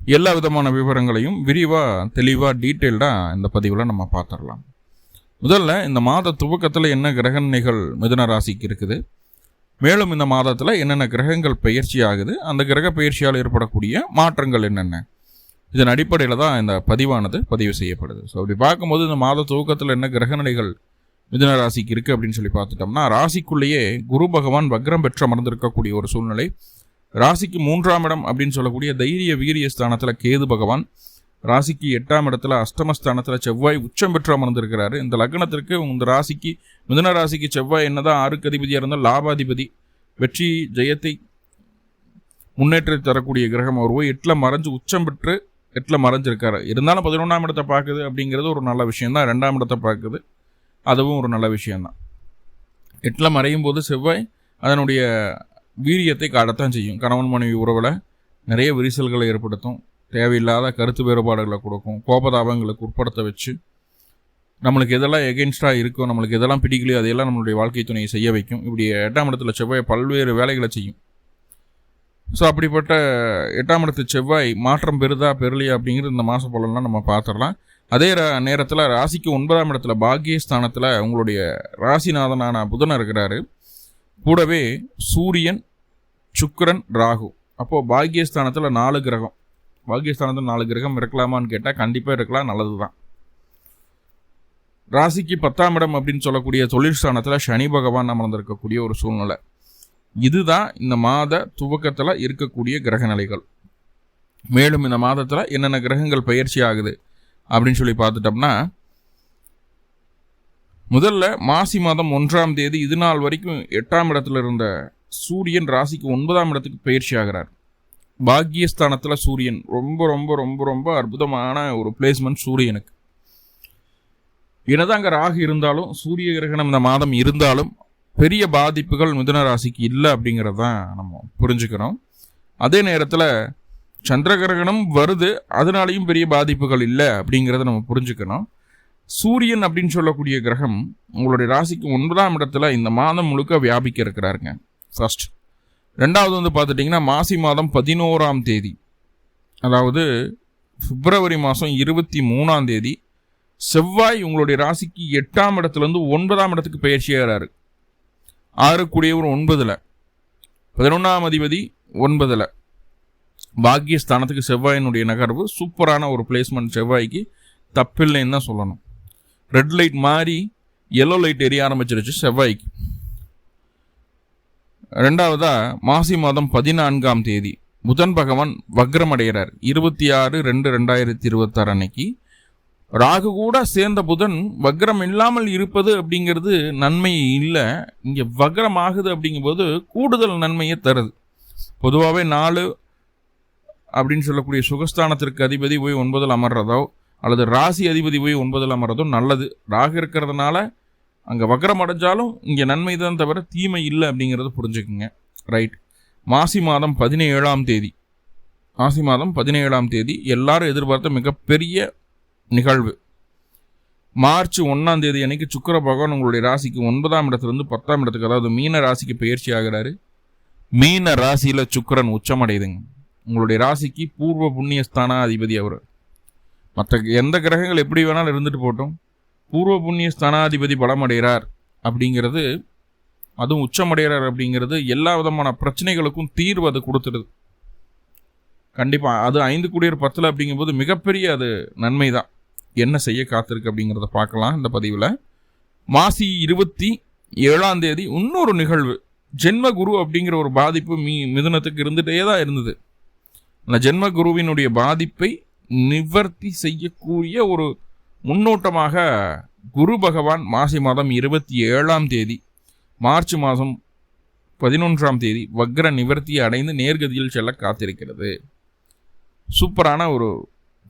எல்லா விதமான விவரங்களையும் விரிவாக தெளிவாக டீட்டெயில்டாக இந்த பதிவில் நம்ம பார்த்துடலாம் முதல்ல இந்த மாத துவக்கத்தில் என்ன கிரகணிகள் மிதுன ராசிக்கு இருக்குது? மேலும் இந்த மாதத்தில் என்னென்ன கிரகங்கள் பயிற்சி ஆகுது? அந்த கிரக பயிற்சியால் ஏற்படக்கூடிய மாற்றங்கள் என்னென்ன? இதன் அடிப்படையில் தான் இந்த பதிவானது பதிவு செய்யப்படுது. ஸோ அப்படி பார்க்கும்போது இந்த மாத துவக்கத்தில் என்ன கிரகநிலைகள் மிதுன ராசிக்கு இருக்குது அப்படின்னு சொல்லி பார்த்துட்டோம்னா ராசிக்குள்ளேயே குரு பகவான் வக்ரம் பெற்று அமர்ந்திருக்கக்கூடிய ஒரு சூழ்நிலை ராசிக்கு மூன்றாம் இடம் அப்படின்னு சொல்லக்கூடிய தைரிய வீரிய ஸ்தானத்தில் கேது பகவான் ராசிக்கு எட்டாம் இடத்துல அஷ்டமஸ்தானத்தில் செவ்வாய் உச்சம் பெற்று அமர்ந்திருக்கிறாரு. இந்த லக்னத்திற்கு இந்த ராசிக்கு மிதன ராசிக்கு செவ்வாய் என்னதான் ஆறுக்கு அதிபதியாக இருந்தால் லாபாதிபதி வெற்றி ஜெயத்தை முன்னேற்றத்தை தரக்கூடிய கிரகம் அவர். போய் எட்டில் மறைஞ்சு உச்சம் பெற்று எட்டில் மறைஞ்சிருக்காரு. இருந்தாலும் பதினொன்றாம் இடத்தை பார்க்குது அப்படிங்கிறது ஒரு நல்ல விஷயம்தான். ரெண்டாம் இடத்தை பார்க்குது. அதுவும் ஒரு நல்ல விஷயம்தான். எட்டில் மறையும் போது செவ்வாய் அதனுடைய வீரியத்தை காட்டத்தான் செய்யும். கணவன் மனைவி உறவில் நிறைய விரிசல்களை ஏற்படுத்தும். தேவையில்லாத கருத்து வேறுபாடுகளை கொடுக்கும். கோபதாபங்களுக்கு உட்படுத்த வச்சு நம்மளுக்கு எதெல்லாம் எகென்ஸ்டாக இருக்கோ நம்மளுக்கு எதெல்லாம் பிடிக்கலையோ அதையெல்லாம் நம்மளுடைய வாழ்க்கை துணையை செய்ய வைக்கும். இப்படி எட்டாம் இடத்துல செவ்வாய் பல்வேறு வேலைகளை செய்யும். ஸோ அப்படிப்பட்ட எட்டாம் இடத்து செவ்வாய் மாற்றம் பெறுதா பெறலையா அப்படிங்கிறது இந்த மாத பலன்லாம் நம்ம பார்த்துடலாம். அதே நேரத்தில் ராசிக்கு ஒன்பதாம் இடத்துல பாக்கியஸ்தானத்தில் உங்களுடைய ராசிநாதனான புதன் இருக்கிறாரு. கூடவே சூரியன் சுக்கரன் ராகு. அப்போது பாக்யஸ்தானத்தில் நாலு கிரகம். பாக்யஸ்தானத்தில் நாலு கிரகம் இருக்கலாமான்னு கேட்டால் கண்டிப்பாக இருக்கலாம் நல்லது தான் ராசிக்கு பத்தாம் இடம் அப்படின்னு சொல்லக்கூடிய தொழிற்ஸ்தானத்தில் சனி பகவான் அமர்ந்திருக்கக்கூடிய ஒரு சூழ்நிலை. இதுதான் இந்த மாத துவக்கத்தில் இருக்கக்கூடிய கிரக நிலைகள். மேலும் இந்த மாதத்தில் என்னென்ன கிரகங்கள் பயிற்சி ஆகுது அப்படின்னு சொல்லி பார்த்துட்டோம்னா முதல்ல மாசி மாதம் ஒன்றாம் தேதி இது நாள் வரைக்கும் எட்டாம் இடத்துல இருந்த சூரியன் ராசிக்கு ஒன்பதாம் இடத்துக்கு பயிற்சி ஆகிறார். பாக்கியஸ்தானத்தில் சூரியன். ரொம்ப ரொம்ப ரொம்ப ரொம்ப அற்புதமான ஒரு பிளேஸ்மெண்ட் சூரியனுக்கு என்னதான் அங்கே ராகு இருந்தாலும் சூரிய கிரகணம் இந்த மாதம் இருந்தாலும் பெரிய பாதிப்புகள் மிதுன ராசிக்கு இல்லை அப்படிங்கிறது தான் நம்ம புரிஞ்சுக்கிறோம். அதே நேரத்தில் சந்திர கிரகணம் வருது அதனாலையும் பெரிய பாதிப்புகள் இல்லை அப்படிங்கிறத நம்ம புரிஞ்சுக்கணும். சூரியன் அப்படின்னு சொல்லக்கூடிய கிரகம் உங்களுடைய ராசிக்கு ஒன்பதாம் இடத்துல இந்த மாதம் முழுக்க வியாபிக்க இருக்கிறாருங்க. ஃபர்ஸ்ட் ரெண்டாவது வந்து பார்த்துட்டிங்கன்னா மாசி மாதம் பதினோராம் தேதி. அதாவது பிப்ரவரி மாதம் இருபத்தி மூணாம் தேதி செவ்வாய் உங்களுடைய ராசிக்கு எட்டாம் இடத்துலேருந்து ஒன்பதாம் இடத்துக்கு பயிற்சியாகிறாரு ஆறு ஒன்பதில். பதினொன்றாம் அதிபதி ஒன்பதில். பாக்கியஸ்தானத்துக்கு செவ்வாயினுடைய நகர்வு சூப்பரான ஒரு பிளேஸ்மெண்ட் செவ்வாய்க்கு தப்பில்லைன்னு தான் சொல்லணும். ரெட் லைட் மாறி எல்லோ லைட் எரிய ஆரம்பிச்சிருச்சு செவ்வாய்க்கு. ரெண்டாவதா மாசி மாதம் பதினான்காம் தேதி புதன் பகவான் வக்ரம் அடைகிறார் இருபத்தி ஆறு ரெண்டு ரெண்டாயிரத்தி இருபத்தாறு அன்னைக்கு. ராகு கூட சேர்ந்த புதன் வக்ரம் இல்லாமல் இருப்பது அப்படிங்கிறது நன்மை இல்லை. இங்கே வக்ரம் ஆகுது அப்படிங்கும்போது கூடுதல் நன்மையை தருது. பொதுவாகவே நாலு அப்படின்னு சொல்லக்கூடிய சுகஸ்தானத்திற்கு அதிபதி போய் ஒன்பதில் அமர்றதோ அல்லது ராசி அதிபதி போய் ஒன்பதில் அமர்றதோ நல்லது. ராகு இருக்கிறதுனால அங்கே வக்கரம் அடைஞ்சாலும் இங்கே நன்மை தான் தவிர தீமை இல்லை அப்படிங்கிறத புரிஞ்சுக்குங்க. ரைட் மாசி மாதம் பதினேழாம் தேதி. மாசி மாதம் பதினேழாம் தேதி எல்லாரும் எதிர்பார்த்த மிகப்பெரிய நிகழ்வு. மார்ச் ஒன்றாம் தேதி அன்னைக்கு சுக்கர பகவான் உங்களுடைய ராசிக்கு ஒன்பதாம் இடத்துலேருந்து பத்தாம் இடத்துக்கு அதாவது மீன ராசிக்கு பயிற்சி ஆகிறாரு. மீன ராசியில் சுக்கரன் உச்சமடையுதுங்க. உங்களுடைய ராசிக்கு பூர்வ புண்ணியஸ்தான அதிபதி அவர். மற்ற எந்த கிரகங்கள் எப்படி வேணாலும் இருந்துட்டு போட்டோம் பூர்வ புண்ணிய ஸ்தானாதிபதி பலமடைகிறார் அப்படிங்கிறது அதுவும் உச்சமடைகிறார் அப்படிங்கிறது எல்லா விதமான பிரச்சனைகளுக்கும் தீர்வு அது கொடுத்துடுது. கண்டிப்பாக அது ஐந்து குடியர் பத்தில் அப்படிங்கும்போது மிகப்பெரிய அது நன்மை தான் என்ன செய்ய காத்திருக்கு அப்படிங்கிறத பார்க்கலாம் இந்த பதிவில். மாசி இருபத்தி ஏழாம் தேதி இன்னொரு நிகழ்வு. ஜென்ம குரு அப்படிங்கிற ஒரு பாதிப்பு மீ மிதுனத்துக்கு இருந்துகிட்டே தான் இருந்தது. அந்த ஜென்ம குருவினுடைய பாதிப்பை நிவர்த்தி செய்யக்கூடிய ஒரு முன்னோட்டமாக குரு பகவான் மாசி மாதம் இருபத்தி ஏழாம் தேதி மார்ச் மாதம் பதினொன்றாம் தேதி வக்ர நிவர்த்தியை அடைந்து நேர்கதியில் செல்ல காத்திருக்கிறது. சூப்பரான ஒரு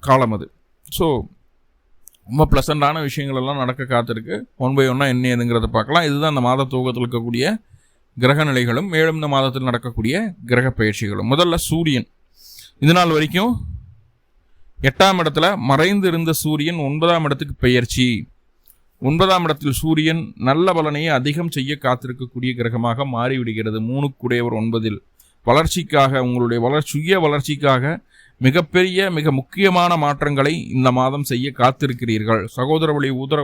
காலம் அது. ஸோ ரொம்ப ப்ளசண்டான விஷயங்களெல்லாம் நடக்க காத்திருக்கு. ஒன் பை ஒன்னாக என்ன ஏதுங்கிறத பார்க்கலாம். இதுதான் அந்த மாத துவக்கத்தில் இருக்கக்கூடிய கிரக நிலைகளும் மேலும் இந்த மாதத்தில் நடக்கக்கூடிய கிரக பயிற்சிகளும். முதல்ல சூரியன். இது நாள் வரைக்கும் எட்டாம் இடத்துல மறைந்து இருந்த சூரியன் ஒன்பதாம் இடத்துக்கு பெயர்ச்சி. ஒன்பதாம் இடத்தில் சூரியன் நல்ல பலனையை அதிகம் செய்ய காத்திருக்கக்கூடிய கிரகமாக மாறிவிடுகிறது. மூணுக்குடையவர் ஒன்பதில். வளர்ச்சிக்காக உங்களுடைய வளர் சுய வளர்ச்சிக்காக மிகப்பெரிய மிக முக்கியமான மாற்றங்களை இந்த மாதம் செய்ய காத்திருக்கிறீர்கள். சகோதர வழி உதர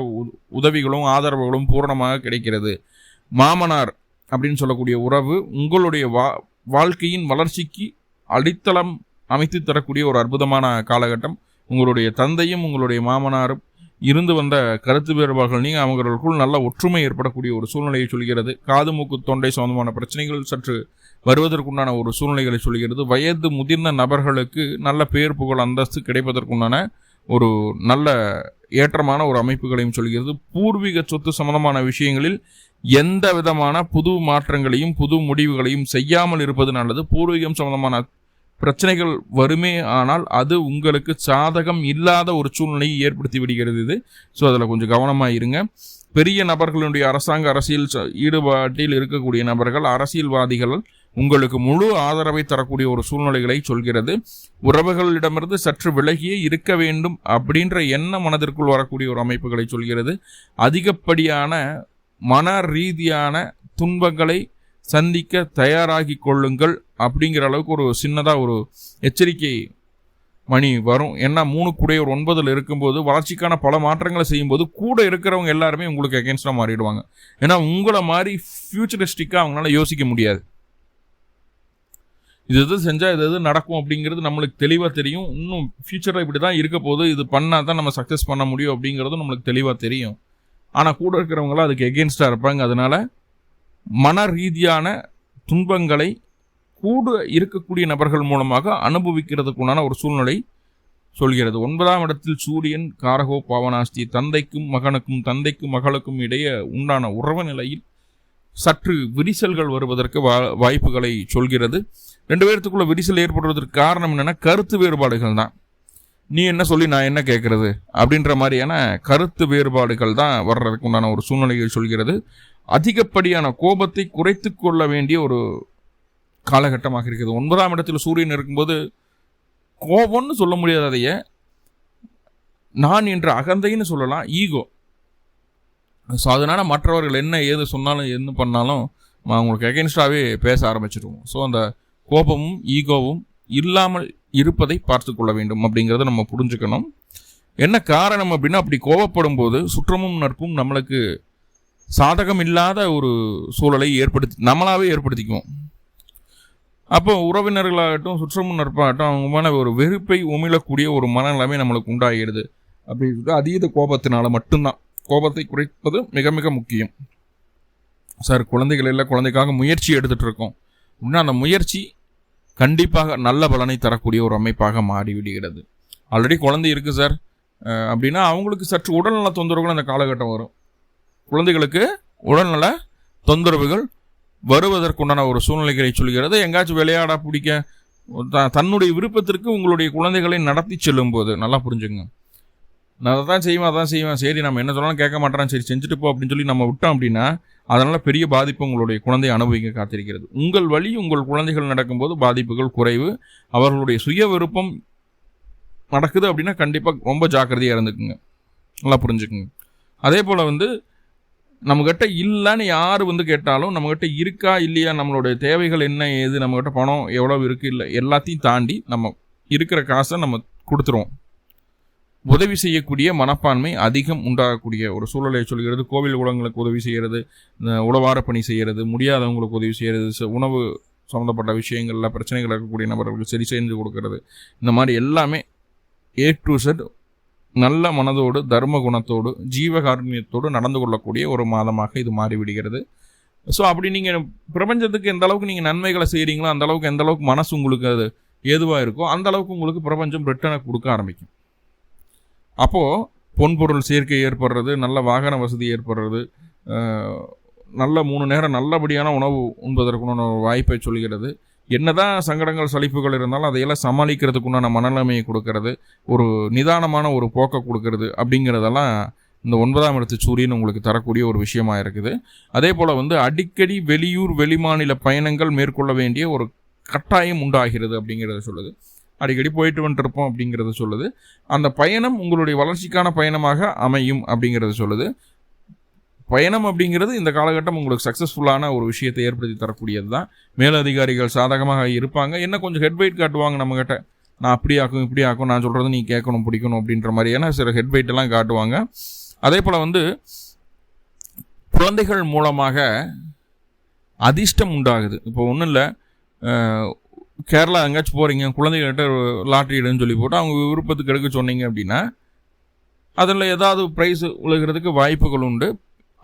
உதவிகளும் ஆதரவுகளும் பூரணமாக கிடைக்கிறது. மாமனார் அப்படின்னு சொல்லக்கூடிய உறவு உங்களுடைய வா வாழ்க்கையின் வளர்ச்சிக்கு அடித்தளம் அமைத்து தரக்கூடிய ஒரு அற்புதமான காலகட்டம். உங்களுடைய தந்தையும் உங்களுடைய மாமனாரும் இருந்து வந்த கருத்து வேறுபாடுகள் நீங்கள் அவர்களுக்குள் நல்ல ஒற்றுமை ஏற்படக்கூடிய ஒரு சூழ்நிலையை சொல்கிறது. காது மூக்கு தொண்டை சம்பந்தமான பிரச்சனைகள் சற்று வருவதற்குண்டான ஒரு சூழ்நிலைகளை சொல்கிறது. வயது முதிர்ந்த நபர்களுக்கு நல்ல பேர் புகழ் அந்தஸ்து கிடைப்பதற்குண்டான ஒரு நல்ல ஏற்றமான ஒரு அமைப்புகளையும் சொல்கிறது. பூர்வீக சொத்து சம்பந்தமான விஷயங்களில் எந்த விதமான புது மாற்றங்களையும் புது முடிவுகளையும் செய்யாமல் இருப்பது நல்லது. பூர்வீகம் சம்பந்தமான பிரச்சனைகள் வருமே ஆனால் அது உங்களுக்கு சாதகம் இல்லாத ஒரு சூழ்நிலையை ஏற்படுத்தி விடுகிறது இது. ஸோ அதில் கொஞ்சம் கவனமாக இருங்க. பெரிய நபர்களுடைய அரசாங்க அரசியல் ஈடுபாட்டில் இருக்கக்கூடிய நபர்கள் அரசியல்வாதிகள் உங்களுக்கு முழு ஆதரவை தரக்கூடிய ஒரு சூழ்நிலைகளை சொல்கிறது. உறவுகளிடமிருந்து சற்று விலகியே இருக்க வேண்டும் அப்படின்ற எண்ண மனதிற்குள் வரக்கூடிய ஒரு அமைப்புகளை சொல்கிறது. அதிகப்படியான மன ரீதியான துன்பங்களை சந்திக்க தயாராகி கொள்ளுங்கள். அப்படிங்கிற அளவுக்கு ஒரு சின்னதாக ஒரு எச்சரிக்கை மணி வரும். ஏன்னா மூணு கூட ஒரு ஒன்பதில் இருக்கும்போது வளர்ச்சிக்கான பல மாற்றங்களை செய்யும்போது கூட இருக்கிறவங்க எல்லாருமே உங்களுக்கு அகேன்ஸ்டாக மாறிடுவாங்க. ஏன்னா உங்களை மாதிரி ஃபியூச்சரிஸ்டிக்காக அவங்களால யோசிக்க முடியாது. இது எது செஞ்சால் இது எது நடக்கும் அப்படிங்கிறது நம்மளுக்கு தெளிவாக தெரியும். இன்னும் ஃப்யூச்சரில் இப்படி தான் இருக்க போது இது பண்ணால் தான் நம்ம சக்ஸஸ் பண்ண முடியும் அப்படிங்கிறதும் நம்மளுக்கு தெளிவாக தெரியும். ஆனால் கூட இருக்கிறவங்களாம் அதுக்கு எகென்ஸ்டாக இருப்பாங்க. அதனால் மன ரீதியான துன்பங்களை கூட இருக்கக்கூடிய நபர்கள் மூலமாக அனுபவிக்கிறதுக்குண்டான ஒரு சூழ்நிலை சொல்கிறது. ஒன்பதாம் இடத்தில் சூரியன் காரகோ பாவனாஸ்தி தந்தைக்கும் மகனுக்கும் தந்தைக்கும் மகளுக்கும் இடையே உண்டான உறவு நிலையில் சற்று விரிசல்கள் வருவதற்கு வா வாய்ப்புகளை சொல்கிறது. ரெண்டு பேர்த்துக்குள்ள விரிசல் ஏற்படுவதற்கு காரணம் என்னென்னா கருத்து வேறுபாடுகள் தான். நீ என்ன சொல்லி நான் என்ன கேட்கறது? அப்படின்ற மாதிரியான கருத்து வேறுபாடுகள் தான் வர்றதுக்கு உண்டான ஒரு சூழ்நிலையை சொல்கிறது. அதிகப்படியான கோபத்தை குறைத்து கொள்ள வேண்டிய ஒரு காலகட்டமாக இருக்குது. ஒன்பதாம் இடத்தில் சூரியன் இருக்கும்போது கோபம்னு சொல்ல முடியாது அதைய. நான் என்ற அகந்தைன்னு சொல்லலாம். ஈகோ ஸோ அதனால் மற்றவர்கள் என்ன ஏது சொன்னாலும் என்ன பண்ணாலும் அவங்களுக்கு அகென்ஸ்டாகவே பேச ஆரம்பிச்சிடுவோம் ஸோ அந்த கோபமும் ஈகோவும் இல்லாமல் இருப்பதை பார்த்து கொள்ள வேண்டும் அப்படிங்கிறத நம்ம புரிஞ்சுக்கணும். என்ன காரணம் அப்படின்னா அப்படி கோபப்படும் போது சுற்றமும் நட்பும் நம்மளுக்கு சாதகம் இல்லாத ஒரு சூழலை ஏற்படுத்தி நம்மளாவே ஏற்படுத்திக்குவோம். அப்போ உறவினர்களாகட்டும் சுற்றமும் நட்பாகட்டும் அவங்க மேலே ஒரு வெறுப்பை உமிழக்கூடிய ஒரு மனநிலைமை நம்மளுக்கு உண்டாகிடுது அப்படி அதீத கோபத்தினால மட்டும்தான். கோபத்தை குறைப்பது மிக மிக முக்கியம். சார் குழந்தைகள் இல்லை குழந்தைக்காக முயற்சி எடுத்துகிட்டு இருக்கோம். அப்படின்னா அந்த முயற்சி கண்டிப்பாக நல்ல பலனை தரக்கூடிய ஒரு அமைப்பாக மாறிவிடுகிறது. ஆல்ரெடி குழந்தை இருக்குது சார். அப்படின்னா அவங்களுக்கு சற்று உடல்நல தொந்தரவுகள் அந்த காலகட்டம் வரும். குழந்தைகளுக்கு உடல்நல தொந்தரவுகள் வருவதற்குண்டான ஒரு சூழ்நிலைகளை சொல்கிறது. எங்காச்சும் விளையாட பிடிக்க தன்னுடைய விருப்பத்திற்கு உங்களுடைய குழந்தைகளை நடத்தி செல்லும் போது நல்லா புரிஞ்சுங்க நான் அதை தான் செய்வேன் அதான் செய்வேன். சரி நம்ம என்ன சொன்னாலும் கேட்க மாட்டேறான். சரி செஞ்சுட்டு போ அப்படின்னு சொல்லி நம்ம விட்டோம் அப்படின்னா அதனால் பெரிய பாதிப்பு உங்களுடைய குழந்தை அனுபவிக்க காத்திருக்கிறது. உங்கள் வழி உங்கள் குழந்தைகள் நடக்கும்போது பாதிப்புகள் குறைவு. அவர்களுடைய சுய விருப்பம் நடக்குது அப்படின்னா கண்டிப்பாக ரொம்ப ஜாக்கிரதையாக இருந்துக்குங்க. நல்லா புரிஞ்சுக்குங்க. அதே போல் வந்து நம்மக்கிட்ட இல்லைன்னு யார் வந்து கேட்டாலும் நம்மக்கிட்ட இருக்கா இல்லையா நம்மளுடைய தேவைகள் என்ன ஏது நம்மக்கிட்ட பணம் எவ்வளோ இருக்குது இல்லை எல்லாத்தையும் தாண்டி நம்ம இருக்கிற காசை நம்ம கொடுத்துருவோம். உதவி செய்யக்கூடிய மனப்பான்மை அதிகம் உண்டாகக்கூடிய ஒரு சூழலை சொல்கிறது. கோவில் குளங்களுக்கு உதவி செய்கிறது உளவார பணி செய்கிறது முடியாதவங்களுக்கு உதவி செய்கிறது உணவு சம்மந்தப்பட்ட விஷயங்களில் பிரச்சனைகள் இருக்கக்கூடிய நபர்களுக்கு சரி செஞ்சு கொடுக்கறது. இந்த மாதிரி எல்லாமே ஏ டு செட் நல்ல மனதோடு தர்ம குணத்தோடு ஜீவகாருண்யத்தோடு நடந்து கொள்ளக்கூடிய ஒரு மாதமாக இது மாறிவிடுகிறது. ஸோ அப்படி நீங்கள் பிரபஞ்சத்துக்கு எந்த அளவுக்கு நீங்கள் நன்மைகளை செய்கிறீங்களோ அந்த அளவுக்கு எந்த அளவுக்கு மனசு உங்களுக்கு அது ஏதுவாக இருக்கோ அந்த அளவுக்கு உங்களுக்கு பிரபஞ்சம் ரிட்டனை கொடுக்க ஆரம்பிக்கும். அப்போது பொன்பொருள் சேர்க்கை ஏற்படுறது நல்ல வாகன வசதி ஏற்படுறது நல்ல மூணு நேரம் நல்லபடியான உணவு உண்பதற்குன்னு வாய்ப்பை சொல்கிறது. என்னதான் சங்கடங்கள் சலிப்புகள் இருந்தாலும் அதையெல்லாம் சமாளிக்கிறதுக்குண்டான மனநிலைமையை கொடுக்கறது ஒரு நிதானமான ஒரு போக்கை கொடுக்கறது அப்படிங்கிறதெல்லாம் இந்த ஒன்பதாம் இடத்து சூரியன் உங்களுக்கு தரக்கூடிய ஒரு விஷயமா இருக்குது. அதே போல் வந்து அடிக்கடி வெளியூர் வெளிமாநில பயணங்கள் மேற்கொள்ள வேண்டிய ஒரு கட்டாயம் உண்டாகிறது அப்படிங்கிறத சொல்லுது. அடிக்கடி போயிட்டு வந்துட்டுருப்போம் அப்படிங்கிறத சொல்லுது. அந்த பயணம் உங்களுடைய வளர்ச்சிக்கான பயணமாக அமையும் அப்படிங்கிறத சொல்லுது. பயணம் அப்படிங்கிறது இந்த காலகட்டம் உங்களுக்கு சக்ஸஸ்ஃபுல்லான ஒரு விஷயத்தை ஏற்படுத்தி தரக்கூடியது தான் மேலதிகாரிகள் சாதகமாக இருப்பாங்க. என்ன கொஞ்சம் ஹெட்வெயிட் காட்டுவாங்க நம்மக்கிட்ட நான் அப்படி ஆக்கும் இப்படி ஆக்கும் நான் சொல்கிறது நீ கேட்கணும் பிடிக்கணும் அப்படின்ற மாதிரியான சில ஹெட் எல்லாம் காட்டுவாங்க. அதே போல் வந்து குழந்தைகள் மூலமாக அதிர்ஷ்டம் உண்டாகுது. இப்போ ஒன்றும் இல்லை கேரளா எங்கேயாச்சும் போகிறீங்க குழந்தைகள்கிட்ட லாட்ரி எடுன்னு சொல்லி போட்டு அவங்க விருப்பத்துக்கு எடுக்க சொன்னீங்க அப்படின்னா அதில் ஏதாவது ப்ரைஸ் உழுகிறதுக்கு வாய்ப்புகள் உண்டு.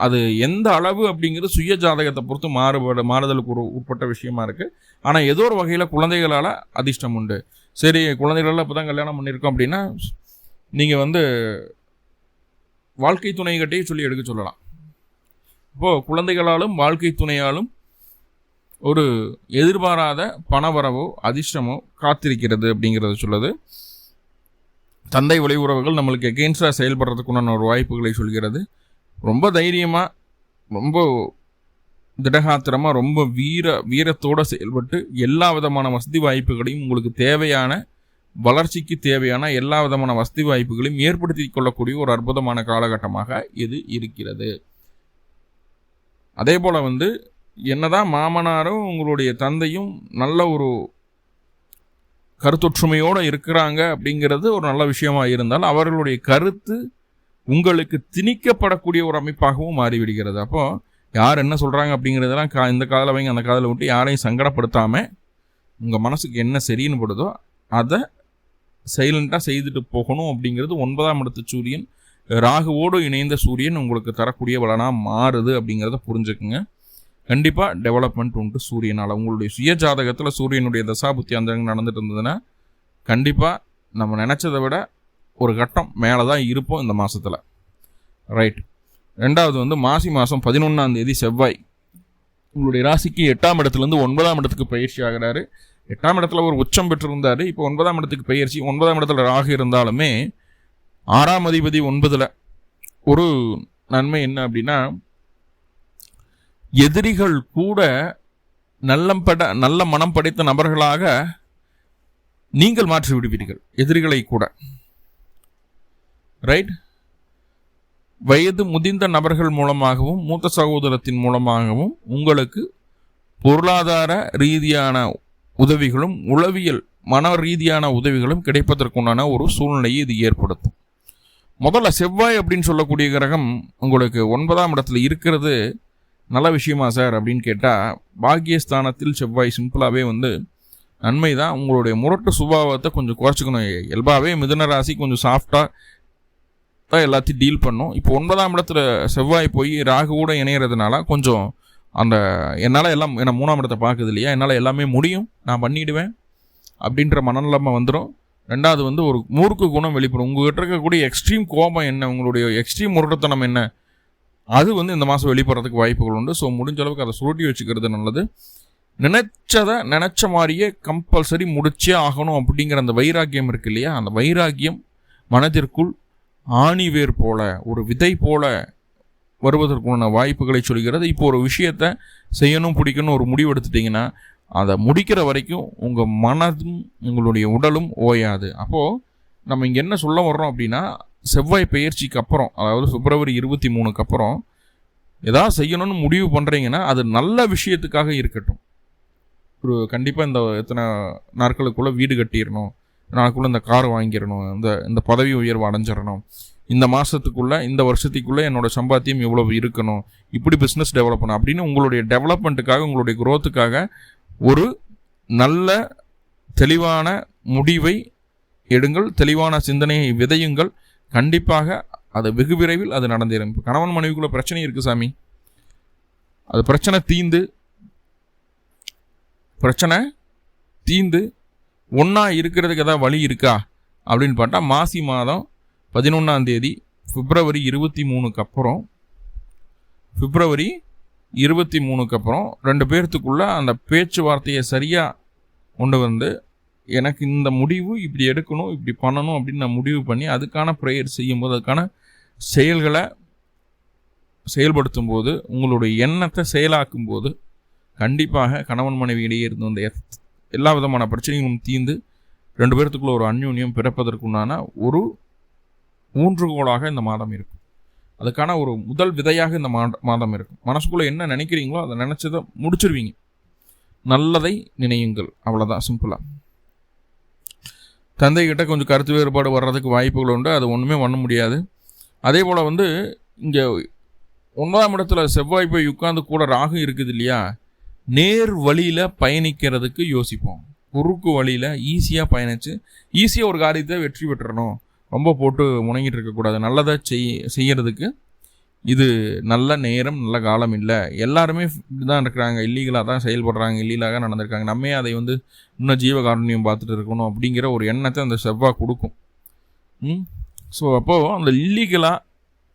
அது எந்த அளவு அப்படிங்கிறது சுய ஜாதகத்தை பொறுத்து மாறுபட மாறுதலுக்கு ஒரு உட்பட்ட விஷயமா இருக்குது ஆனால் ஏதோ ஒரு வகையில் குழந்தைகளால் அதிர்ஷ்டம் உண்டு. சரி குழந்தைகளால் இப்போ தான் கல்யாணம் பண்ணியிருக்கோம் அப்படின்னா நீங்கள் வந்து வாழ்க்கை துணைகிட்டே சொல்லி எடுக்க சொல்லலாம். இப்போது குழந்தைகளாலும் வாழ்க்கை துணையாலும் ஒரு எதிர்பாராத பணவரவோ அதிர்ஷ்டமோ காத்திருக்கிறது அப்படிங்கிறத சொல்லுது. தந்தை வழி உறவுகள் நம்மளுக்கு எகெயின்ஸ்டாக செயல்படுறதுக்குண்டான ஒரு வாய்ப்புகளை சொல்கிறது. ரொம்ப தைரியமாக ரொம்ப திடகாத்திரமாக ரொம்ப வீர வீரத்தோடு செயல்பட்டு எல்லா விதமான வசதி வாய்ப்புகளையும் உங்களுக்கு தேவையான வளர்ச்சிக்கு தேவையான எல்லா விதமான வசதி வாய்ப்புகளையும் ஏற்படுத்தி கொள்ளக்கூடிய ஒரு அற்புதமான காலகட்டமாக இது இருக்கிறது. அதே போல் வந்து என்னதான் மாமனாரும் உங்களுடைய தந்தையும் நல்ல ஒரு கருத்தொற்றுமையோடு இருக்கிறாங்க அப்படிங்கிறது ஒரு நல்ல விஷயமாக இருந்தால் அவர்களுடைய கருத்து உங்களுக்கு திணிக்கப்படக்கூடிய ஒரு அமைப்பாகவும் மாறிவிடுகிறது. அப்போ யார் என்ன சொல்கிறாங்க அப்படிங்கிறதெல்லாம் கா இந்த காதில் வைங்க அந்த காதில் விட்டு யாரையும் சங்கடப்படுத்தாமல் உங்கள் மனசுக்கு என்ன சரின்னு படுதோ அதை சைலண்ட்டாக செய்துட்டு போகணும் அப்படிங்கிறது ஒன்பதாம் இடத்து சூரியன் ராகுவோடு இணைந்த சூரியன் உங்களுக்கு தரக்கூடிய பலனாக மாறுது அப்படிங்கிறத புரிஞ்சுக்குங்க. கண்டிப்பாக டெவலப்மெண்ட் உண்டு சூரியனால். உங்களுடைய சுய ஜாதகத்தில் சூரியனுடைய தசாபுத்தி அந்த நடந்துட்டு இருந்ததுன்னா கண்டிப்பாக நம்ம நினச்சதை விட ஒரு கட்டம் மேலே தான் இருப்போம் இந்த மாதத்தில் ரைட் ரெண்டாவது வந்து மாசி மாதம் பதினொன்றாம் தேதி செவ்வாய். உங்களுடைய ராசிக்கு எட்டாம் இடத்துலேருந்து ஒன்பதாம் இடத்துக்கு பயிற்சி ஆகிறாரு. எட்டாம் இடத்துல ஒரு உச்சம் பெற்றிருந்தார். இப்போ ஒன்பதாம் இடத்துக்கு பயிற்சி ஒன்பதாம் இடத்துல ராகு இருந்தாலுமே ஆறாம் அதிபதி ஒன்பதில் ஒரு நன்மை என்ன அப்படின்னா எதிரிகள் கூட நல்லம் பட நல்ல மனம் படைத்த நபர்களாக நீங்கள் மாற்றி விடுவீர்கள் எதிரிகளை கூட. ரைட் வயது முதிர்ந்த நபர்கள் மூலமாகவும் மூத்த சகோதரத்தின் மூலமாகவும் உங்களுக்கு பொருளாதார ரீதியான உதவிகளும் உளவியல் மன ரீதியான உதவிகளும் கிடைப்பதற்குண்டான ஒரு சூழ்நிலையை இது ஏற்படுத்தும். முதல்ல செவ்வாய் அப்படின்னு சொல்லக்கூடிய கிரகம் உங்களுக்கு ஒன்பதாம் இடத்துல இருக்கிறது. நல்ல விஷயமா சார் அப்படின்னு கேட்டால் பாக்கியஸ்தானத்தில் செவ்வாய் சிம்பிளாகவே வந்து நன்மை தான் உங்களுடைய முரட்டு சுபாவத்தை கொஞ்சம் குறைச்சிக்கணும். இயல்பாகவே மிதன ராசி கொஞ்சம் சாஃப்டாக தான் எல்லாத்தையும் டீல் பண்ணும். இப்போ ஒன்பதாம் இடத்துல செவ்வாய் போய் ராகு கூட இணையிறதுனால கொஞ்சம் அந்த என்னால் எல்லாம் என்ன மூணாம் இடத்தை பார்க்குது இல்லையா? என்னால் எல்லாமே முடியும். நான் பண்ணிவிடுவேன் அப்படின்ற மனநிலைமை வந்துடும் ரெண்டாவது வந்து ஒரு மூர்க்கு குணம் வெளிப்படும். உங்கள்கிட்ட இருக்கக்கூடிய எக்ஸ்ட்ரீம் கோபம் என்ன? உங்களுடைய எக்ஸ்ட்ரீம் முரட்டத்தனம் என்ன? அது வந்து இந்த மாதம் வெளிப்படுறதுக்கு வாய்ப்புகள் உண்டு. ஸோ முடிஞ்ச அளவுக்கு அதை சுருட்டி வச்சுக்கிறது நல்லது. நினைச்சதை நினச்ச மாதிரியே கம்பல்சரி முடிச்சே ஆகணும் அப்படிங்கிற அந்த வைராக்கியம் இருக்கு இல்லையா? அந்த வைராக்கியம் மனதிற்குள் ஆணிவேர் போல ஒரு விதை போல வருவதற்குண்டான வாய்ப்புகளை சொல்கிறது. இப்போ ஒரு விஷயத்த செய்யணும் பிடிக்கணும் ஒரு முடிவு எடுத்துட்டிங்கன்னா அதை முடிக்கிற வரைக்கும் உங்கள் மனதும் உங்களுடைய உடலும் ஓயாது. அப்போது நம்ம இங்கே என்ன சொல்ல வர்றோம் அப்படின்னா செவ்வாய் பயிற்சிக்கு அப்புறம் அதாவது பிப்ரவரி இருபத்தி மூணுக்கு அப்புறம் எதாவது செய்யணும்னு முடிவு பண்ணுறீங்கன்னா அது நல்ல விஷயத்துக்காக இருக்கட்டும். ஒரு கண்டிப்பாக இந்த எத்தனை நாட்களுக்குள்ளே வீடு கட்டிடணும். நாளைக்குள்ளே இந்த கார் வாங்கிடணும் இந்த இந்த பதவி உயர்வு அடைஞ்சிடணும். இந்த மாதத்துக்குள்ளே இந்த வருஷத்துக்குள்ளே என்னோடய சம்பாத்தியம் இவ்வளவு இருக்கணும். இப்படி பிஸ்னஸ் டெவலப் பண்ணணும். அப்படின்னு உங்களுடைய டெவலப்மெண்ட்டுக்காக உங்களுடைய குரோத்துக்காக ஒரு நல்ல தெளிவான முடிவை எடுங்கள் தெளிவான சிந்தனையை விதையுங்கள். கண்டிப்பாக அது வெகு விரைவில் அது நடந்தேறும். கணவன் மனைவிக்குள்ள பிரச்சனை இருக்குது சாமி. அது பிரச்சனை தீந்து பிரச்சனை தீந்து ஒன்றா இருக்கிறதுக்கு ஏதாவது வழி இருக்கா? அப்படின்னு பார்த்தா மாசி மாதம் பதினொன்றாம் தேதி பிப்ரவரி இருபத்தி மூணுக்கு அப்புறம் பிப்ரவரி இருபத்தி மூணுக்கு அப்புறம் ரெண்டு பேர்த்துக்குள்ளே அந்த பேச்சுவார்த்தையை சரியாக கொண்டு வந்து எனக்கு இந்த முடிவு இப்படி எடுக்கணும் இப்படி பண்ணணும் அப்படின்னு நான் முடிவு பண்ணி அதுக்கான ப்ரேயர் செய்யும்போது அதுக்கான செயல்களை செயல்படுத்தும் போது உங்களுடைய எண்ணத்தை செயலாக்கும் போது கண்டிப்பாக கணவன் மனைவி இடையே இருந்து வந்த எல்லா விதமான பிரச்சனைகளும் தீர்ந்து ரெண்டு பேர்த்துக்குள்ள ஒரு அந்யோன்யம் பிறப்பதற்குண்டான ஒரு ஊன்றுகோலாக இந்த மாதம் இருக்கும். அதுக்கான ஒரு முதல் விதையாக இந்த மாதம் இருக்கும். மனசுக்குள்ளே என்ன நினைக்கிறீங்களோ அதை நினச்சதை முடிச்சிருவீங்க. நல்லதை நினையுங்கள். அவ்வளோதான் சிம்பிளாக தந்தைகிட்ட கொஞ்சம் கருத்து வேறுபாடு வர்றதுக்கு வாய்ப்புகள் உண்டு. அது ஒன்றுமே பண்ண முடியாது. அதே போல் வந்து இங்கே ஒன்பதாம் இடத்துல செவ்வாய் போய் உட்காந்து கூட ராகு இருக்குது இல்லையா? நேர் வழியில் பயணிக்கிறதுக்கு யோசிப்போம். குறுக்கு வழியில் ஈஸியாக பயணித்து ஈஸியாக ஒரு காரியத்தை வெற்றி பெற்றணும் ரொம்ப போட்டு முணங்கிட்டு இருக்கக்கூடாது நல்லதாக செய் செய்கிறதுக்கு இது நல்ல நேரம் நல்ல காலம் இல்லை. எல்லாருமே இப்படிதான் இருக்கிறாங்க. இல்லீகலாக தான் செயல்படுறாங்க. இல்லீகலாக நடந்திருக்காங்க. நம்மே அதை வந்து இன்னும் ஜீவகாருண்யம் பார்த்துட்டு இருக்கணும் அப்படிங்கிற ஒரு எண்ணத்தை அந்த செவ்வாய் கொடுக்கும். ம்? ஸோ அப்போது அந்த இல்லீகலாக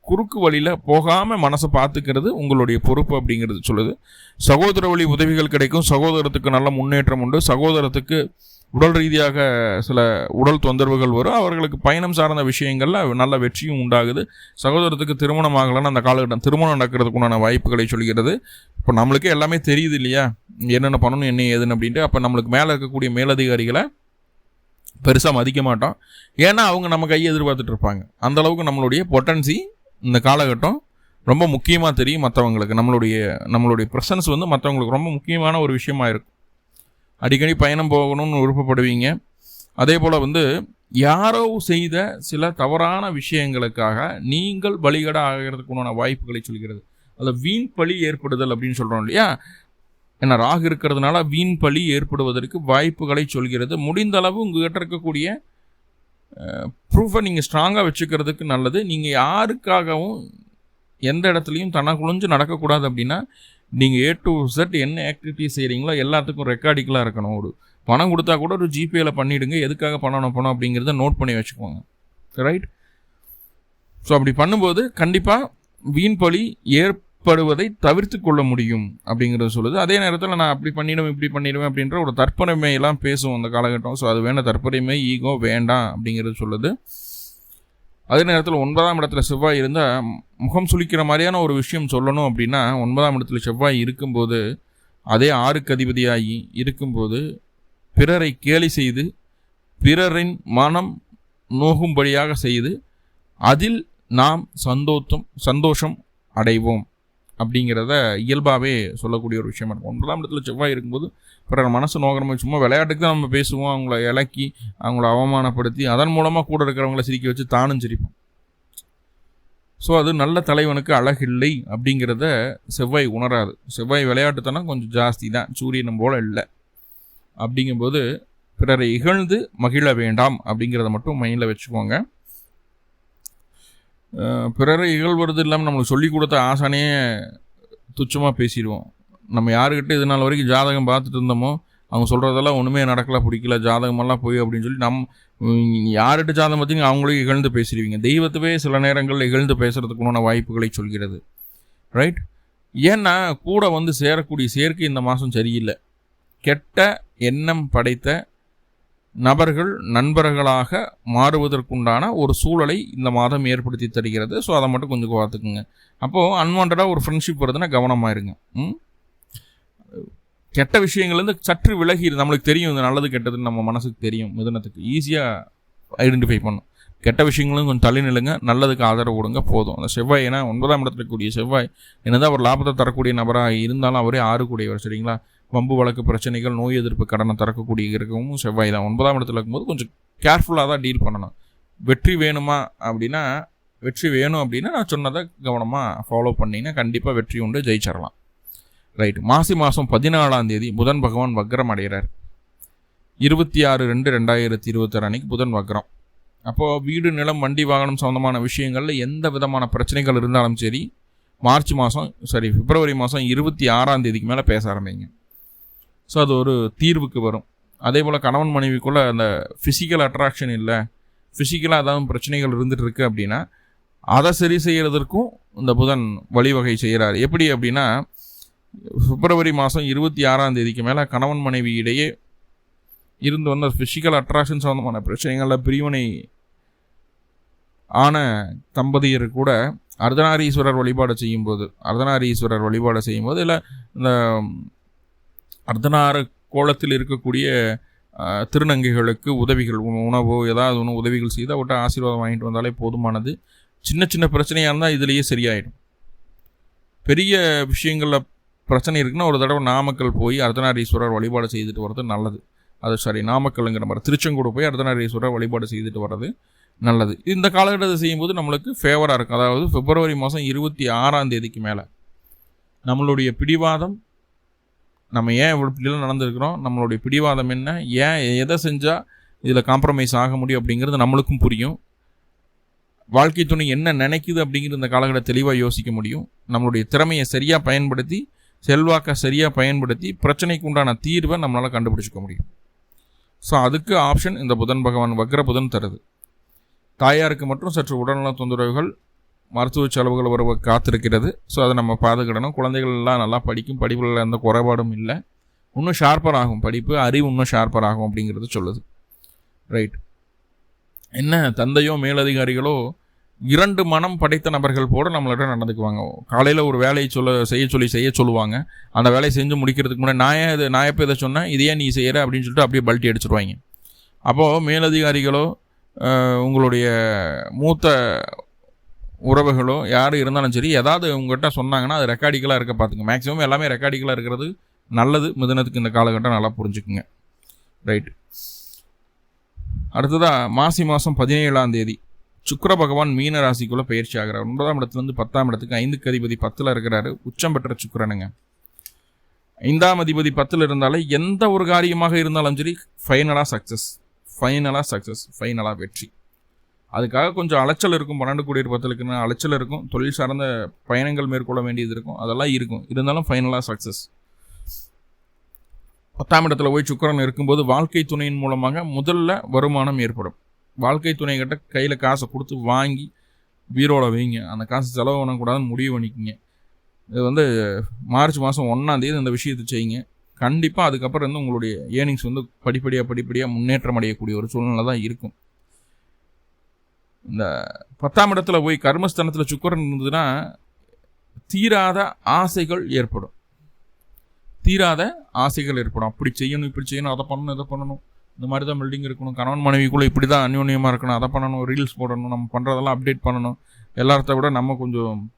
குறுக்கு வழியில் போகாமல் மனசை பார்த்துக்கிறது உங்களுடைய பொறுப்பு அப்படிங்கிறது சொல்லுது. சகோதர வழி உதவிகள் கிடைக்கும். சகோதரத்துக்கு நல்ல முன்னேற்றம் உண்டு. சகோதரத்துக்கு உடல் ரீதியாக சில உடல் தொந்தரவுகள் வரும். அவர்களுக்கு பயணம் சார்ந்த விஷயங்களில் நல்ல வெற்றியும் உண்டாகுது. சகோதரத்துக்கு திருமணம் ஆகலைன்னு அந்த காலகட்டம் திருமணம் நடக்கிறதுக்குண்டான வாய்ப்புகளை சொல்கிறது. இப்போ நம்மளுக்கே எல்லாமே தெரியுது இல்லையா? என்னென்ன பண்ணணும் என்ன ஏதுன்னு அப்படின்ட்டு. அப்போ நம்மளுக்கு மேலே இருக்கக்கூடிய மேலதிகாரிகளை பெருசாக மதிக்க மாட்டோம். ஏன்னா அவங்க நம்ம கையை எதிர்பார்த்துட்டு இருப்பாங்க. அந்த அளவுக்கு நம்மளுடைய பொட்டன்சி இந்த காலகட்டம் ரொம்ப முக்கியமாக தெரியும் மற்றவங்களுக்கு நம்மளுடைய நம்மளுடைய ப்ரெசன்ஸ் வந்து மற்றவங்களுக்கு ரொம்ப முக்கியமான ஒரு விஷயமா இருக்கும். அடிக்கடி பயணம் போகணும்னு விருப்பப்படுவீங்க. அதே போல் வந்து யாரோ செய்த சில தவறான விஷயங்களுக்காக நீங்கள் பலிகடா ஆகிறதுக்கு உண்டான வாய்ப்புகளை சொல்கிறது. அதில் வீண் பழி ஏற்படுதல் அப்படின்னு சொல்கிறோம் இல்லையா? ஏன்னா ராகு இருக்கிறதுனால வீண் பழி ஏற்படுவதற்கு வாய்ப்புகளை சொல்கிறது. முடிந்த அளவு உங்ககிட்ட இருக்கக்கூடிய ப்ரூஃபை நீங்கள் ஸ்ட்ராங்காக வச்சுக்கிறதுக்கு நல்லது. நீங்கள் யாருக்காகவும் எந்த இடத்துலையும் தனக்குழிஞ்சு நடக்கக்கூடாது அப்படின்னா நீங்கள் ஏ டு செட் என்ன ஆக்டிவிட்டி செய்கிறீங்களோ எல்லாத்துக்கும் ரெக்கார்டிக்கலாக இருக்கணும். ஒரு பணம் கொடுத்தா கூட ஒரு ஜிபேயில் பண்ணிவிடுங்க எதுக்காக பண்ணணும் பணம் அப்படிங்கிறத நோட் பண்ணி வச்சுக்கோங்க. ரைட் ஸோ அப்படி பண்ணும்போது கண்டிப்பாக வீண் பழி ஏற்படுவதை தவிர்த்து கொள்ள முடியும் அப்படிங்கிறத சொல்லுது. அதே நேரத்தில் நான் அப்படி பண்ணிடுவேன் இப்படி பண்ணிடுவேன் அப்படின்ற ஒரு தற்பெருமையெல்லாம் பேசும் அந்த காலகட்டம். ஸோ அது வேண்டாம் தற்பெருமை ஈகோ வேண்டாம் அப்படிங்கிறது சொல்லுது. அதே நேரத்தில் ஒன்பதாம் இடத்துல செவ்வாய் இருந்தால் முகம் சுளிக்கிற மாதிரியான ஒரு விஷயம் சொல்லணும் அப்படின்னா ஒன்பதாம் இடத்துல செவ்வாய் இருக்கும்போது அதே ஆறுக்கு அதிபதியாகி இருக்கும்போது பிறரை கேலி செய்து பிறரின் மனம் நோகும்படியாக செய்து அதில் நாம் சந்தோஷம் சந்தோஷம் அடைவோம். அப்படிங்கிறத இயல்பாகவே சொல்லக்கூடிய ஒரு விஷயமா இருக்கும். ஒன்பதாம் இடத்துல செவ்வாய் இருக்கும்போது பிறர் மனசு நோக்கிற சும்மா விளையாட்டுக்கு தான் நம்ம பேசுவோம். அவங்கள இலக்கி அவங்கள அவமானப்படுத்தி அதன் மூலமாக கூட இருக்கிறவங்கள சிரிக்க வச்சு தானும் சிரிப்போம். ஸோ அது நல்ல தலைவனுக்கு அழகில்லை அப்படிங்கிறத செவ்வாய் உணராது. செவ்வாய் விளையாட்டுத்தனம் கொஞ்சம் ஜாஸ்தி தான். சூரியனும் போல் இல்லை. அப்படிங்கும்போது பிறரை இகழ்ந்து மகிழ வேண்டாம் அப்படிங்கிறத மட்டும் மைண்டில் வச்சுக்கோங்க. பிறரை இகழ்வது இல்லாமல் நம்மளுக்கு சொல்லி கொடுத்த ஆசானே துச்சமாக பேசிடுவோம். நம்ம யாருக்கிட்ட இது நாள் வரைக்கும் ஜாதகம் பார்த்துட்டு இருந்தோமோ அவங்க சொல்கிறதெல்லாம் ஒன்றுமே நடக்கல பிடிக்கல ஜாதகமெல்லாம் போய் அப்படின்னு சொல்லி நம் யார்கிட்ட ஜாதகம் பார்த்தீங்க அவங்களும் இகழ்ந்து பேசிடுவீங்க. தெய்வத்தவே சில நேரங்களில் இகழ்ந்து பேசுறதுக்குண்டான வாய்ப்புகளை சொல்கிறது. ரைட் ஏன்னா கூட வந்து சேரக்கூடிய சேர்க்கை இந்த மாதம் சரியில்லை. கெட்ட எண்ணம் படைத்த நபர்கள் நண்பர்களாக மாறுவதற்குண்டான ஒரு சூழலை இந்த மாதம் ஏற்படுத்தி தருகிறது. ஸோ அதை மட்டும் கொஞ்சம் பார்த்துக்குங்க. அப்போது அன்வான்டாக ஒரு ஃப்ரெண்ட்ஷிப் வருதுன்னா கவனமாக இருங்க கெட்ட விஷயங்கள்லேருந்து சற்று விலகி நம்மளுக்கு தெரியும் இது நல்லது கெட்டதுன்னு நம்ம மனசுக்கு தெரியும் மிதனத்துக்கு. ஈஸியாக ஐடென்டிஃபை பண்ணும். கெட்ட விஷயங்களும் கொஞ்சம் தள்ளி நில்லுங்க நல்லதுக்கு ஆதரவு கொடுங்க போதும். அந்த செவ்வாய் ஏன்னா ஒன்பதாம் இடத்துல இருக்கக்கூடிய செவ்வாய் என்னதான் ஒரு லாபத்தை தரக்கூடிய நபராக இருந்தாலும் அவரே ஆறு கூடியவர் சரிங்களா? வம்பு வழக்கு பிரச்சனைகள் நோய் எதிர்ப்பு கடனை திறக்கக்கூடிய இருக்கவும் செவ்வாய் தான். ஒன்பதாம் இடத்துல இருக்கும்போது கொஞ்சம் கேர்ஃபுல்லாக தான் டீல் பண்ணணும். வெற்றி வேணுமா அப்படின்னா வெற்றி வேணும் அப்படின்னா நான் சொன்னதை கவனமாக ஃபாலோ பண்ணிங்கன்னா கண்டிப்பாக வெற்றி உண்டு ஜெயிச்சிடலாம் ரைட் மாசி மாதம் பதினாலாம் தேதி புதன் பகவான் வக்ரம் அடைகிறார் இருபத்தி ஆறு ரெண்டு ரெண்டாயிரத்தி இருபத்தாறு அன்னைக்கு புதன் வக்ரம். அப்போது வீடு நிலம் வண்டி வாகனம் சம்மந்தமான விஷயங்களில் எந்த விதமான பிரச்சனைகள் இருந்தாலும் சரி மார்ச் மாதம் சரி பிப்ரவரி மாதம் இருபத்தி ஆறாம் தேதிக்கு மேலே பேச ஆரம்பிங்க. ஸோ அது ஒரு தீர்வுக்கு வரும். அதே போல் கணவன் மனைவிக்குள்ளே அந்த ஃபிசிக்கல் அட்ராக்ஷன் இல்லை ஃபிசிக்கலாக ஏதாவது பிரச்சனைகள் இருந்துட்டு இருக்கு அப்படின்னா அதை சரி செய்கிறதற்கும் இந்த புதன் வழிவகை செய்கிறார் எப்படி அப்படின்னா பிப்ரவரி மாதம் இருபத்தி ஆறாம் தேதிக்கு மேலே கணவன் மனைவி இடையே இருந்து வந்த ஃபிசிக்கல் அட்ராக்ஷன் சம்மந்தமான பிரச்சனைகளில் பிரிவினை ஆன தம்பதியர் கூட அர்த்தநாரீஸ்வரர் வழிபாடு செய்யும்போது அர்த்தநாரீஸ்வரர் வழிபாடு செய்யும்போது இல்லை இந்த அர்த்தநார கோலத்தில் இருக்கக்கூடிய திருநங்கைகளுக்கு உதவிகள் உணவோ ஏதாவது ஒன்று உதவிகள் செய்து அவட்ட ஆசீர்வாதம் வாங்கிட்டு வந்தாலே போதுமானது. சின்ன சின்ன பிரச்சனையாக இருந்தால் இதுலேயே சரியாயிடும். பெரிய விஷயங்களில் பிரச்சனை இருக்குன்னா ஒரு தடவை நாமக்கல் போய் அர்த்தநாரீஸ்வரர் வழிபாடு செய்துட்டு வர்றது நல்லது. அது சரி நாமக்கல்ங்கிற மாதிரி. திருச்செங்கோடு போய் அர்த்தநாரீஸ்வரர் வழிபாடு செய்துட்டு வர்றது நல்லது. இந்த காலகட்டத்தை செய்யும்போது நம்மளுக்கு ஃபேவராக இருக்கும். அதாவது பிப்ரவரி மாதம் இருபத்தி ஆறாம் தேதிக்கு மேலே நம்மளுடைய பிடிவாதம் நம்ம ஏன் இவ்வளோ இப்படிலாம் நடந்திருக்கிறோம்? நம்மளுடைய பிடிவாதம் என்ன? ஏன் எதை செஞ்சால் இதில் காம்ப்ரமைஸ் ஆக முடியும் அப்படிங்கிறது நம்மளுக்கும் புரியும். வாழ்க்கை துணை என்ன நினைக்குது அப்படிங்கிற இந்த காலகட்டம் தெளிவாக யோசிக்க முடியும். நம்மளுடைய திறமையை சரியாக பயன்படுத்தி செல்வாக்கை சரியாக பயன்படுத்தி பிரச்சனைக்கு உண்டான தீர்வை நம்மளால் கண்டுபிடிச்சிக்க முடியும். ஸோ அதுக்கு ஆப்ஷன் இந்த புதன் பகவான் வக்ர புதன் தருது. தாயாருக்கு மட்டும் சற்று உடல்நல தொந்தரவுகள் மருத்துவ செலவுகள் ஒரு காத்திருக்கிறது. ஸோ அதை நம்ம பாதுகிடணும் குழந்தைகள்லாம் நல்லா படிக்கும். படிப்புகளில் எந்த குறைபாடும் இல்லை. இன்னும் ஷார்ப்பர் ஆகும். படிப்பு அறிவு இன்னும் ஷார்ப்பர் ஆகும் அப்படிங்கிறது சொல்லுது. ரைட் என்ன? தந்தையோ மேலதிகாரிகளோ இரண்டு மனம் படைத்த நபர்கள் போட நம்மள்கிட்ட நடந்துக்குவாங்க. காலையில் ஒரு வேலையை சொல்ல செய்ய சொல்லி செய்ய சொல்லுவாங்க. அந்த வேலையை செஞ்சு முடிக்கிறதுக்கு முன்னாடி நான் ஏன் இது நான் எப்போ இதை சொன்னேன்? இதையே நீ செய்கிற அப்படின்னு சொல்லிட்டு அப்படியே பல்ட்டி அடிச்சிருவாங்க. அப்போது மேலதிகாரிகளோ உங்களுடைய மூத்த உறவுகளோ யார் இருந்தாலும் சரி ஏதாவது உங்கள்கிட்ட சொன்னாங்கன்னா அது ரெக்கார்டிக்கலாக இருக்க பார்த்துங்க மேக்ஸிமம் எல்லாமே ரெக்கார்டிக்கலாக இருக்கிறது நல்லது. மிதனத்துக்கு இந்த காலகட்டம் நல்லா புரிஞ்சுக்குங்க. ரைட் அடுத்ததாக மாசி மாதம் பதினேழாம் தேதி சுக்கர பகவான் மீன ராசிக்குள்ளே பயிற்சி ஆகிறார். ஒன்பதாம் இடத்துலேருந்து பத்தாம் இடத்துக்கு ஐந்துக்கு அதிபதி பத்தில் இருக்கிறாரு. உச்சம் பெற்ற சுக்கரனுங்க. ஐந்தாம் அதிபதி பத்தில் இருந்தாலே எந்த ஒரு காரியமாக இருந்தாலும் சரி ஃபைனலாக சக்ஸஸ் ஃபைனலாக சக்ஸஸ் ஃபைனலாக வெற்றி. அதுக்காக கொஞ்சம் அலைச்சல் இருக்கும். பன்னெண்டு கோடி பத்தலுக்குன்னு அலைச்சல் இருக்கும். தொழில் சார்ந்த பயணங்கள் மேற்கொள்ள வேண்டியது இருக்கும். அதெல்லாம் இருக்கும். இருந்தாலும் ஃபைனலாக சக்ஸஸ் பத்தாம் இடத்துல போய் சுக்கரன் இருக்கும்போது வாழ்க்கை துணையின் மூலமாக முதல்ல வருமானம் ஏற்படும். வாழ்க்கை துணை கிட்ட கையில் காசை கொடுத்து வாங்கி பீரோவில் வைங்க. அந்த காசு செலவு பண்ணக்கூடாதுன்னு முடிவு பண்ணிக்கிங்க. இது வந்து மார்ச் மாதம் ஒன்றாந்தேதி இந்த விஷயத்தை செய்யுங்க. கண்டிப்பாக அதுக்கப்புறம் வந்து உங்களுடைய ஏர்னிங்ஸ் வந்து படிப்படியாக படிப்படியாக முன்னேற்றம் அடையக்கூடிய ஒரு சூழ்நிலை தான் இருக்கும். இந்த பத்தாம் இடத்துல போய் கர்மஸ்தானத்தில் சுக்கரன் இருந்ததுன்னா தீராத ஆசைகள் ஏற்படும். தீராத ஆசைகள் ஏற்படும். அப்படி செய்யணும் இப்படி செய்யணும் அதை பண்ணணும் இதை பண்ணணும். இந்த மாதிரி தான் பில்டிங் இருக்கணும். கணவன் மனைவிக்குள்ளே இப்படி தான் அந்யோன்யமாக இருக்கணும். அதை பண்ணணும் ரீல்ஸ் போடணும் நம்ம பண்ணுறதெல்லாம் அப்டேட் பண்ணணும். எல்லாத்த விட நம்ம கொஞ்சம்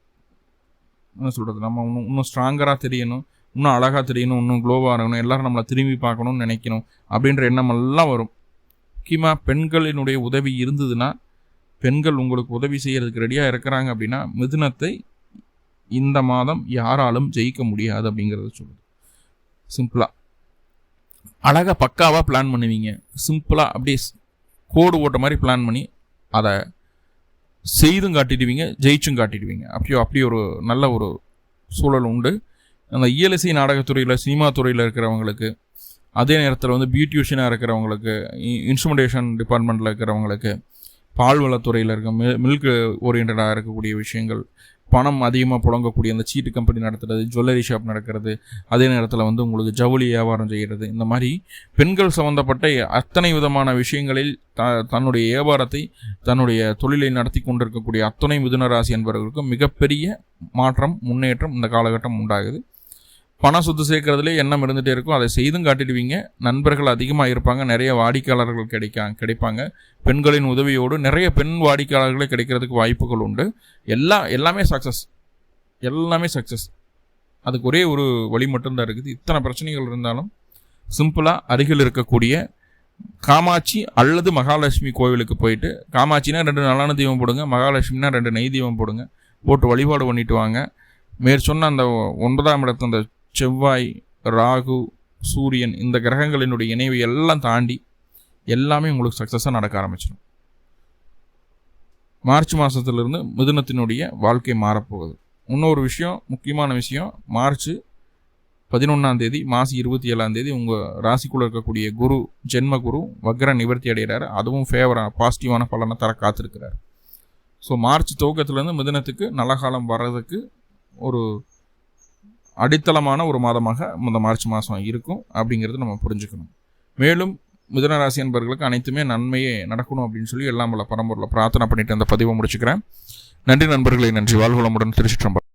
என்ன சொல்கிறது நம்ம இன்னும் இன்னும் ஸ்ட்ராங்கராக தெரியணும். இன்னும் அழகாக தெரியணும் இன்னும் க்ளோவாக இருக்கணும். எல்லோரும் நம்மளை திரும்பி பார்க்கணும்னு நினைக்கணும். அப்படின்ற எண்ணம் எல்லாம் வரும். முக்கியமாக பெண்களினுடைய உதவி இருந்ததுன்னா பெண்கள் உங்களுக்கு உதவி செய்கிறதுக்கு ரெடியாக இருக்கிறாங்க அப்படின்னா மிதுனத்தை இந்த மாதம் யாராலும் ஜெயிக்க முடியாது அப்படிங்கிறத சொல்லுது. சிம்பிளாக அழகாக பக்காவாக பிளான் பண்ணுவீங்க. சிம்பிளாக அப்படியே கோடு ஓட்ட மாதிரி பிளான் பண்ணி அதை செய்தும் காட்டிடுவீங்க ஜெயிச்சும் காட்டிடுவீங்க. அப்படியோ அப்படி ஒரு நல்ல ஒரு சூழல் உண்டு. அந்த இயலிசை நாடகத்துறையில் சினிமா துறையில் இருக்கிறவங்களுக்கு அதே நேரத்தில் வந்து பியூட்டிஷியனாக இருக்கிறவங்களுக்கு இன்ஸ்ட்ருமெண்டேஷன் டிபார்ட்மெண்ட்டில் இருக்கிறவங்களுக்கு பால்வளத்துறையில் இருக்க மில்க் ஓரியன்டாக இருக்கக்கூடிய விஷயங்கள் பணம் அதிகமாக புழங்கக்கூடிய அந்த சீட்டு கம்பெனி நடத்துறது ஜுவல்லரி ஷாப் நடக்கிறது அதே நேரத்தில் வந்து உங்களுக்கு ஜவுளி வியாபாரம் செய்கிறது இந்த மாதிரி பெண்கள் சம்மந்தப்பட்ட அத்தனை விதமான விஷயங்களில் த தன்னுடைய வியாபாரத்தை தன்னுடைய தொழிலை நடத்தி கொண்டிருக்கக்கூடிய அத்தனை மிதுனராசி என்பவர்களுக்கும் மிகப்பெரிய மாற்றம் முன்னேற்றம் இந்த காலகட்டம் உண்டாகுது. பணம் சொத்து சேர்க்கறதுலே எண்ணம் இருந்துகிட்டே இருக்கும். அதை செய்தும் காட்டிடுவீங்க. நண்பர்கள் அதிகமாக இருப்பாங்க. நிறைய வாடிக்கையாளர்கள் கிடைக்கா கிடைப்பாங்க. பெண்களின் உதவியோடு நிறைய பெண் வாடிக்கையாளர்களே கிடைக்கிறதுக்கு வாய்ப்புகள் உண்டு. எல்லா எல்லாமே சக்ஸஸ் எல்லாமே சக்ஸஸ் அதுக்கு ஒரே ஒரு வழி மட்டும்தான் இருக்குது. இத்தனை பிரச்சனைகள் இருந்தாலும் சிம்பிளாக அருகில் இருக்கக்கூடிய காமாட்சி அல்லது மகாலட்சுமி கோவிலுக்கு போயிட்டு காமாட்சினா ரெண்டு நல்லான தீபம் போடுங்க மகாலட்சுமினா ரெண்டு நெய் தீபம் போடுங்க. போட்டு வழிபாடு பண்ணிட்டு வாங்க. மேற்சொன்ன அந்த ஒன்பதாம் இடத்து அந்த செவ்வாய் ராகு சூரியன் இந்த கிரகங்களினுடைய இணைவு எல்லாம் தாண்டி எல்லாமே உங்களுக்கு சக்ஸஸாக நடக்க ஆரம்பிச்சிடும். மார்ச் மாதத்துலேருந்து மிதுனத்தினுடைய வாழ்க்கை மாறப்போகுது. இன்னொரு விஷயம் முக்கியமான விஷயம் மார்ச் பதினொன்றாம் தேதி மாசி இருபத்தி ஏழாம் தேதி உங்கள் ராசிக்குள்ளே இருக்கக்கூடிய குரு ஜென்ம குரு வக்ர நிவர்த்தி அடைகிறார். அதுவும் ஃபேவராக பாசிட்டிவான பலனை தர காத்திருக்கிறார். ஸோ மார்ச் துவக்கத்துலேருந்து மிதனத்துக்கு நல்ல காலம் வர்றதுக்கு ஒரு அடித்தளமான ஒரு மாதமாக இந்த மார்ச் மாதம் இருக்கும் அப்படிங்கிறது நம்ம புரிஞ்சுக்கணும். மேலும் மிதுனராசி என்பர்களுக்கு அனைத்துமே நன்மையே நடக்கணும் அப்படின்னு சொல்லி எல்லாம் வல்ல பரம்பூரில் பிரார்த்தனை பண்ணிட்டு அந்த பதிவை முடிச்சுக்கிறேன். நன்றி நண்பர்களை நன்றி. வாழ்வளமுடன் திருச்சிற்றம்பலம்.